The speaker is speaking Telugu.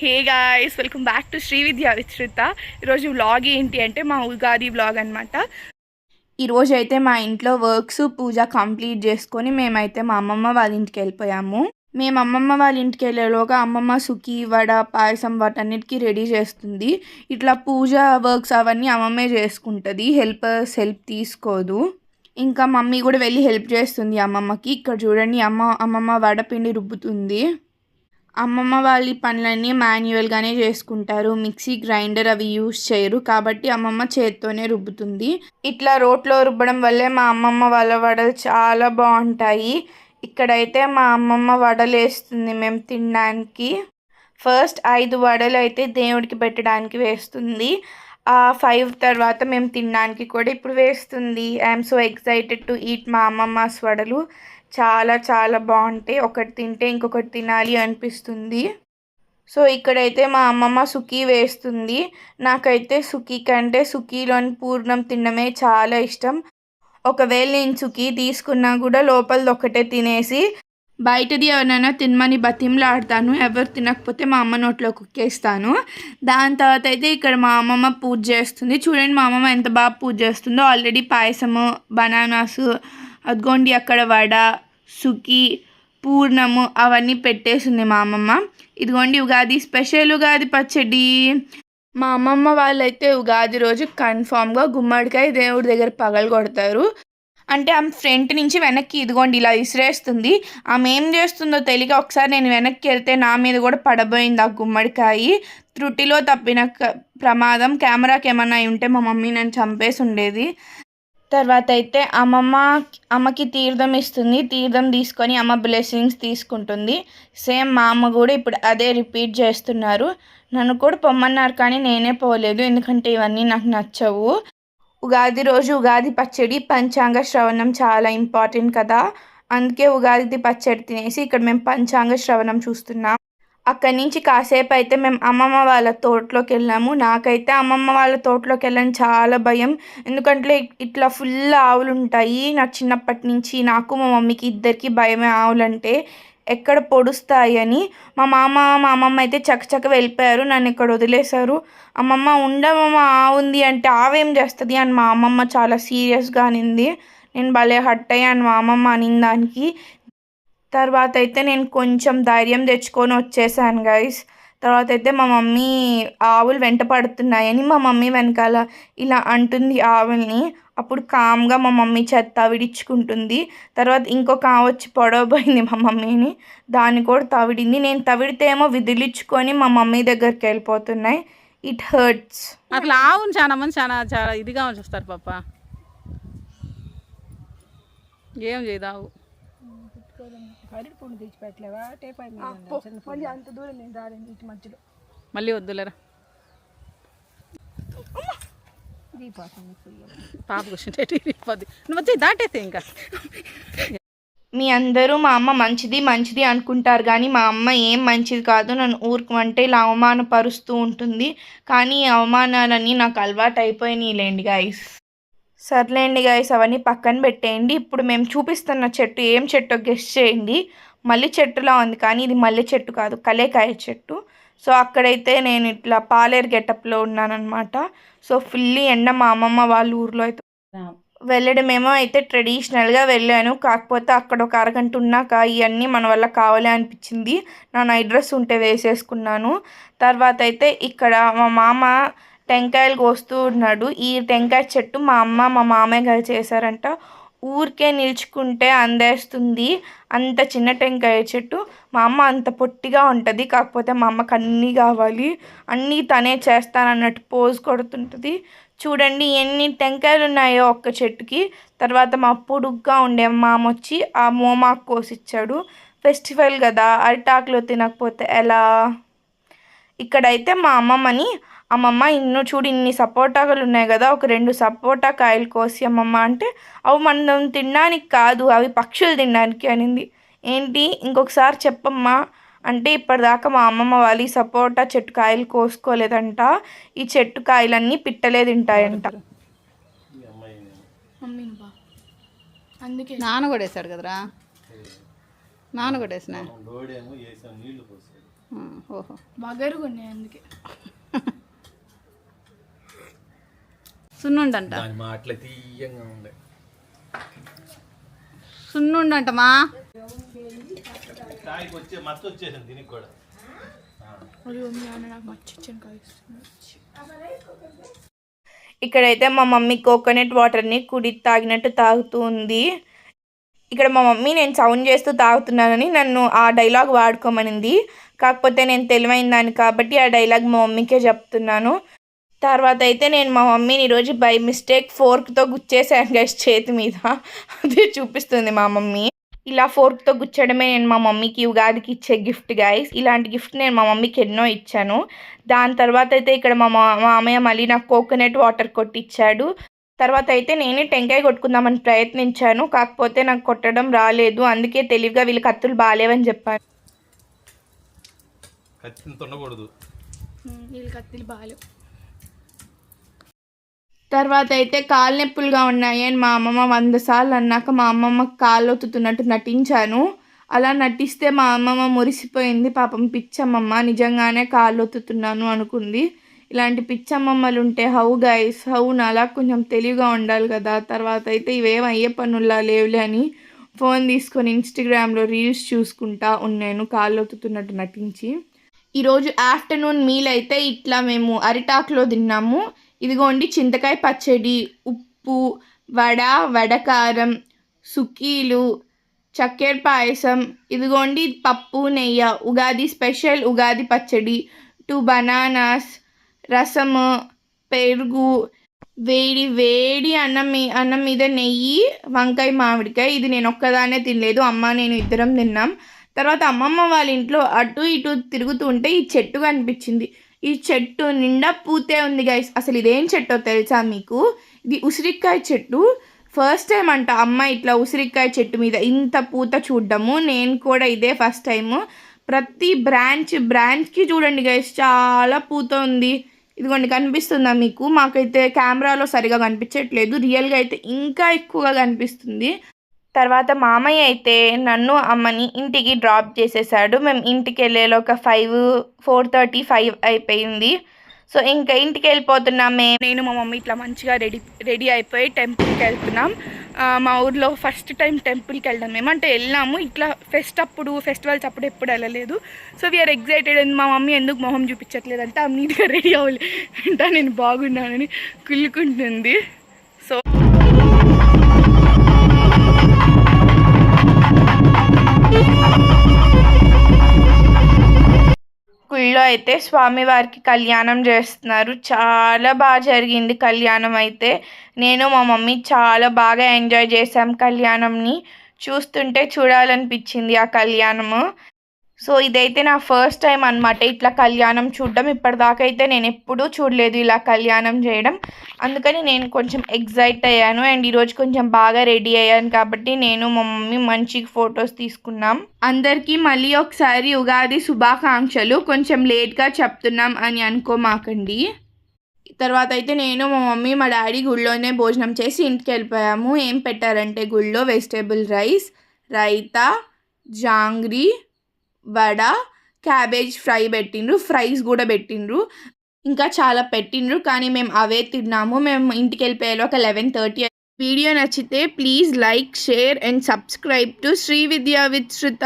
Hey guys welcome back to Shri Vidya విశ్రిత ఈరోజు వ్లాగ్ ఏంటి అంటే మా ఉగాది వ్లాగ్ అనమాట ఈరోజు అయితే మా ఇంట్లో వర్క్స్ పూజ కంప్లీట్ చేసుకొని మేమైతే మా అమ్మమ్మ వాళ్ళ ఇంటికి వెళ్ళిపోయాము. మేము అమ్మమ్మ వాళ్ళ ఇంటికి వెళ్ళేలోగా అమ్మమ్మ సుఖీ వడ పాయసం వాటన్నిటికీ రెడీ చేస్తుంది. ఇట్లా పూజ వర్క్స్ అవన్నీ అమ్మమ్మే చేసుకుంటుంది. హెల్పర్స్ హెల్ప్ తీసుకోదు. ఇంకా మమ్మీ కూడా వెళ్ళి హెల్ప్ చేస్తుంది అమ్మమ్మకి. ఇక్కడ చూడండి అమ్మ అమ్మమ్మ వడపిండి రుబ్బుతుంది. అమ్మమ్మ వాళ్ళ పనులన్నీ మాన్యువల్గానే చేసుకుంటారు. మిక్సీ గ్రైండర్ అవి యూస్ చేయరు. కాబట్టి అమ్మమ్మ చేత్తోనే రుబ్బుతుంది. ఇట్లా రోట్లో రుబ్బడం వల్లే మా అమ్మమ్మ వాళ్ళ వడలు చాలా బాగుంటాయి. ఇక్కడైతే మా అమ్మమ్మ వడలు వేస్తుంది మేము తినడానికి. ఫస్ట్ ఐదు వడలు అయితే దేవుడికి పెట్టడానికి వేస్తుంది. ఆ ఫైవ్ తర్వాత మేము తినడానికి కూడా ఇప్పుడు వేస్తుంది. I'm so excited to eat మా అమ్మమ్మస్ వడలు. చాలా చాలా బాగుంటాయి. ఒకటి తింటే ఇంకొకటి తినాలి అనిపిస్తుంది. సో ఇక్కడైతే మా అమ్మమ్మ సుఖీ వేస్తుంది. నాకైతే సుఖీ కంటే సుఖీలోని పూర్ణం తినడమే చాలా ఇష్టం. ఒకవేళ నేను సుఖీ తీసుకున్నా కూడా లోపలది ఒకటే తినేసి బయటది ఎవరైనా తినమని బతిమలాడతాను. ఎవరు తినకపోతే మా అమ్మ నోట్లో కుక్కేస్తాను. దాని తర్వాత అయితే ఇక్కడ మా అమ్మమ్మ పూజ చేస్తుంది. చూడండి మా అమ్మమ్మ ఎంత బాగా పూజ చేస్తుందో. ఆల్రెడీ పాయసము బనానాస్ అదిగోండి అక్కడ వడ సుఖి పూర్ణము అవన్నీ పెట్టేసింది మా అమ్మమ్మ. ఇదిగోండి ఉగాది స్పెషల్ ఉగాది పచ్చడి. మా అమ్మమ్మ వాళ్ళైతే ఉగాది రోజు కన్ఫామ్గా గుమ్మడికాయ దేవుడి దగ్గర పగలు కొడతారు. అంటే ఆమె ఫ్రంట్ నుంచి వెనక్కి ఇదిగోండి ఇలా విసిరేస్తుంది ఆమె ఏం చేస్తుందో తెలియక ఒకసారి నేను వెనక్కి వెళ్తే నా మీద కూడా పడబోయింది ఆ గుమ్మడికాయ. త్రుటిలో తప్పిన క- ప్రమాదం. కెమెరాకి ఏమన్నా ఉంటే మా మమ్మీ నన్ను చంపేసి ఉండేది. తర్వాత అయితే అమ్మమ్మ అమ్మకి తీర్థం ఇస్తుంది. తీర్థం తీసుకొని అమ్మ బ్లెస్సింగ్స్ తీసుకుంటుంది. సేమ్ మా అమ్మ కూడా ఇప్పుడు అదే రిపీట్ చేస్తున్నారు. నన్ను కూడా పొమ్మన్నారు కానీ నేనే పోలేదు. ఎందుకంటే ఇవన్నీ నాకు నచ్చవు. ఉగాది రోజు ఉగాది పచ్చడి పంచాంగ శ్రవణం చాలా ఇంపార్టెంట్ కదా. అందుకే ఉగాది పచ్చడి తినేసి ఇక్కడ మేము పంచాంగ శ్రవణం చూస్తున్నాం. అక్కడి నుంచి కాసేపు అయితే మేము అమ్మమ్మ వాళ్ళ తోటలోకి వెళ్ళాము నాకైతే అమ్మమ్మ వాళ్ళ తోటలోకి వెళ్ళని చాలా భయం. ఎందుకంటే ఇట్లా ఫుల్ ఆవులు ఉంటాయి నాకు చిన్నప్పటి నుంచి నాకు మా మమ్మీకి ఇద్దరికి భయమే ఆవులంటే ఎక్కడ పొడుస్తాయి అని. మా మామ మా అమ్మమ్మ అయితే చకచక వెళ్ళిపోయారు. నన్ను ఇక్కడ వదిలేశారు. అమ్మమ్మ ఉండమమ్మ ఆవుంది అంటే ఆవేం చేస్తుంది? అని మా అమ్మమ్మ చాలా సీరియస్గా అనింది. నేను భలే హట్ అయ్యాను మా అమ్మమ్మ అనిన దానికి తర్వాత అయితే నేను కొంచెం ధైర్యం తెచ్చుకొని వచ్చేసాను గైస్ తర్వాత అయితే మా మమ్మీ ఆవులు వెంట పడుతున్నాయని మా మమ్మీ వెనకాల ఇలా అంటుంది ఆవుల్ని. అప్పుడు కామ్గా మా మమ్మీ చెత్త తవిడించుకుంటుంది తర్వాత ఇంకొక ఆవు వచ్చి పొడవబోయింది మా మమ్మీని. దాన్ని కూడా తవిడింది. నేను తవిడితే ఏమో విదిలించుకొని మా మమ్మీ దగ్గరికి వెళ్ళిపోతున్నాయి. ఇట్ హర్ట్స్ అట్లా ఆవును చాలా మంది చాలా చాలా ఇదిగా చూస్తారు పాప. ఏం చేయదు ఆవు. మళ్ళీ అంత దూరం నేను రాలేను ఇటు మధ్యలో. మళ్ళీ వద్దులేరా? పాప కూర్చుంటే పోద్ది నువ్వు వచ్చి దాటేస్తే ఇంకా. మీ అందరూ మా అమ్మ మంచిది మంచిది అనుకుంటారు కానీ మా అమ్మ ఏం మంచిది కాదు. నన్ను ఊరుకుంటే ఇలా అవమానపరుస్తూ ఉంటుంది. కానీ ఈ అవమానాలన్నీ నాకు అలవాటు అయిపోయినాయిలేండి గాయస్ సర్లేండి గాయస్ అవన్నీ పక్కన పెట్టేయండి. ఇప్పుడు మేము చూపిస్తున్న చెట్టు ఏం చెట్టో గెస్ట్ చేయండి. మల్లె చెట్టులా ఉంది కానీ ఇది మల్లె చెట్టు కాదు కలేకాయ చెట్టు. సో అక్కడైతే నేను ఇట్లా పాలేరు గెటప్లో ఉన్నానన్నమాట. సో ఫుల్లీ ఎండ మా అమ్మమ్మ వాళ్ళ ఊర్లో అయితే. వెళ్ళడమేమో అయితే ట్రెడిషనల్గా వెళ్ళాను. కాకపోతే అక్కడ ఒక అరగంట ఉన్నాక ఇవన్నీ మన వల్ల కావాలి అనిపించింది. నా నైట్ డ్రెస్ ఉంటే వేసేసుకున్నాను. తర్వాత అయితే ఇక్కడ మా మామ టెంకాయలు కోస్తూ ఉన్నాడు. ఈ టెంకాయ చెట్టు మా అమ్మ మా మామయ్య గారు చేశారంట. ఊరికే నిల్చుకుంటే అందేస్తుంది. అంత చిన్న టెంకాయ చెట్టు. మా అమ్మ అంత పొట్టిగా ఉంటుంది. కాకపోతే మా అమ్మకి అన్నీ కావాలి. అన్నీ తనే చేస్తానన్నట్టు పోజ్ కొడుతుంటుంది. చూడండి ఎన్ని టెంకాయలు ఉన్నాయో ఒక్క చెట్టుకి. తర్వాత మా పొడుగ్గా ఉండే మామ వచ్చి ఆ మోమాకు కోసిచ్చాడు. ఫెస్టివల్ కదా అరిటాకులో తినకపోతే ఎలా? ఇక్కడైతే మా అమ్మమ్మని అమ్మమ్మ ఇన్ను చూడు ఇన్ని సపోటాలు ఉన్నాయి కదా ఒక రెండు సపోటా కాయలు కోసి అమ్మమ్మ అంటే అవి మనం తినడానికి కాదు అవి పక్షులు తినడానికి అనింది. ఏంటి? ఇంకొకసారి చెప్పమ్మా. అంటే ఇప్పటిదాకా మా అమ్మమ్మ వాళ్ళు ఈ సపోటా చెట్టు కాయలు కోసుకోలేదంట ఈ చెట్టు కాయలన్నీ పిట్టలే తింటాయంట. అందుకే. నాన్న కూడా వేసాడు కదరా? నాన్న కూడా వేసిన? ఓహో. ఉన్నాయి అందుకే. సున్నుండంట. దాని మాటలు తీయంగా ఉండే. సున్నుండంటమా? కాయకి వచ్చే మత్తు వచ్చేసింది దీనికి కూడా నాకు ఇక్కడైతే మా మమ్మీ కోకోనట్ వాటర్ని కుడి తాగినట్టు తాగుతూ ఉంది. ఇక్కడ మా మమ్మీ నేను సౌండ్ చేస్తూ తాగుతున్నానని నన్ను ఆ డైలాగ్ వాడుకోమనింది. కాకపోతే నేను తెలివైన దాన్ని కాబట్టి ఆ డైలాగ్ మా మమ్మీకే చెప్తున్నాను. తర్వాత అయితే నేను మా మమ్మీని ఈరోజు బై మిస్టేక్ ఫోర్క్తో గుచ్చేసాను గైస్ చేతి మీద. అది చూపిస్తుంది మా మమ్మీ. ఇలా ఫోర్క్తో గుచ్చడమే నేను మా మమ్మీకి ఉగాదికి ఇచ్చే గిఫ్ట్ గైస్ ఇలాంటి గిఫ్ట్ నేను మా మమ్మీకి ఎన్నో ఇచ్చాను. దాని తర్వాత అయితే ఇక్కడ మా మా- మామయ్య మళ్ళీ నాకు కోకోనట్ వాటర్ కొట్టిచ్చాడు. తర్వాత అయితే నేనే టెంకాయ కొట్టుకుందామని ప్రయత్నించాను. కాకపోతే నాకు కొట్టడం రాలేదు. అందుకే తెలివిగా వీళ్ళు కత్తులు బాగాలేవని చెప్పాను. కత్తిని వీళ్ళు బాగాలేవు తర్వాత అయితే కాలు నొప్పులుగా ఉన్నాయి అని మా అమ్మమ్మ వంద సార్లు అన్నాక మా అమ్మమ్మ కాళ్ళు ఒత్తుతున్నట్టు నటించాను. అలా నటిస్తే మా అమ్మమ్మ మురిసిపోయింది. పాపం పిచ్చమ్మమ్మ నిజంగానే కాళ్ళు ఒత్తుతున్నాను అనుకుంది. ఇలాంటి పిచ్చమ్మమ్మలు ఉంటే హౌ గైస్ హౌ నాలా కొంచెం తెలివిగా ఉండాలి కదా. తర్వాత అయితే ఇవేం అయ్యే పనుల్లా లేవులే అని ఫోన్ తీసుకొని ఇన్స్టాగ్రామ్లో రీల్స్ చూసుకుంటా ఉన్నాను కాళ్ళు ఒత్తుతున్నట్టు నటించి. ఈరోజు ఆఫ్టర్నూన్ మీల్ అయితే ఇట్లా మేము అరిటాకులో తిన్నాము. ఇదిగోండి చింతకాయ పచ్చడి ఉప్పు వడ వడకారం సుక్కీలు చక్కెర పాయసం ఇదిగోండి పప్పు నెయ్య ఉగాది స్పెషల్ ఉగాది పచ్చడి టూ బనానాస్ రసము పెరుగు వేడి వేడి అన్నం మీ అన్నం మీద నెయ్యి వంకాయ మామిడికాయ ఇది నేను ఒక్కదానే తినలేదు అమ్మ నేను ఇద్దరం తిన్నాం. తర్వాత అమ్మమ్మ వాళ్ళ ఇంట్లో అటు ఇటు తిరుగుతూ ఉంటే ఈ చెట్టు కనిపించింది. ఈ చెట్టు నిండా పూతే ఉంది గైస్ అసలు ఇదేం చెట్టో తెలుసా మీకు? ఇది ఉసిరికాయ చెట్టు. ఫస్ట్ టైం అంట అమ్మ ఇట్లా ఉసిరికాయ చెట్టు మీద ఇంత పూత చూడ్డము. నేను కూడా ఇదే ఫస్ట్ టైము ప్రతి బ్రాంచ్ బ్రాంచ్కి చూడండి గైస్ చాలా పూత ఉంది. ఇదిగోండి కనిపిస్తుందా మీకు? మాకైతే కెమెరాలో సరిగా కనిపించట్లేదు. రియల్గా అయితే ఇంకా ఎక్కువగా కనిపిస్తుంది. తర్వాత మామయ్య అయితే నన్ను అమ్మని ఇంటికి డ్రాప్ చేసేసాడు. మేము ఇంటికి వెళ్ళేలో ఒక ఫైవ్ ఫోర్ థర్టీ ఫైవ్ అయిపోయింది. సో ఇంకా ఇంటికి వెళ్ళిపోతున్నామే నేను మా మమ్మీ ఇట్లా మంచిగా రెడీ రెడీ అయిపోయి టెంపుల్కి వెళ్తున్నాం. మా ఊర్లో ఫస్ట్ టైం టెంపుల్కి వెళ్ళడం మేము అంటే వెళ్ళాము. ఇట్లా ఫెస్ట్ అప్పుడు ఫెస్టివల్స్ అప్పుడు ఎప్పుడు వెళ్ళలేదు. So we are excited and మా మమ్మీ ఎందుకు మొహం చూపించట్లేదు అంటే నీట్గా రెడీ అవ్వలే. అంటే నేను బాగున్నానని కుళ్ళుకుంటుంది. గుళ్ళో అయితే స్వామివారికి కళ్యాణం చేస్తున్నారు. చాలా బాగా జరిగింది కళ్యాణం అయితే. నేను మా మమ్మీ చాలా బాగా ఎంజాయ్ చేసాం కళ్యాణంని. చూస్తుంటే చూడాలనిపించింది ఆ కళ్యాణము. సో ఇదైతే నా ఫస్ట్ టైం అన్నమాట. ఇట్లా కళ్యాణం చూడడం. ఇప్పటిదాకా అయితే నేను ఎప్పుడూ చూడలేదు ఇలా కళ్యాణం చేయడం. అందుకని నేను కొంచెం ఎగ్జైట్ అయ్యాను. అండ్ ఈరోజు కొంచెం బాగా రెడీ అయ్యాను కాబట్టి నేను మా మమ్మీ మంచి ఫొటోస్ తీసుకున్నాం. అందరికీ మళ్ళీ ఒకసారి ఉగాది శుభాకాంక్షలు. కొంచెం లేట్గా చెప్తున్నాం అని అనుకోమాకండి. తర్వాత అయితే నేను మా మమ్మీ మా డాడీ గుళ్ళోనే భోజనం చేసి ఇంటికి వెళ్ళిపోయాము. ఏం పెట్టారంటే గుళ్ళో vegetable rice raita jangri vada cabbage fry పెట్టిండ్రు ఫ్రైస్ కూడా పెట్టిండ్రు. ఇంకా చాలా పెట్టిండ్రు కానీ మేము అవే తిన్నాము. మేము ఇంటికి వెళ్ళిపోయాలో ఒక లెవెన్ థర్టీ వీడియో నచ్చితే please like share and subscribe to Shri Vidya with Shruta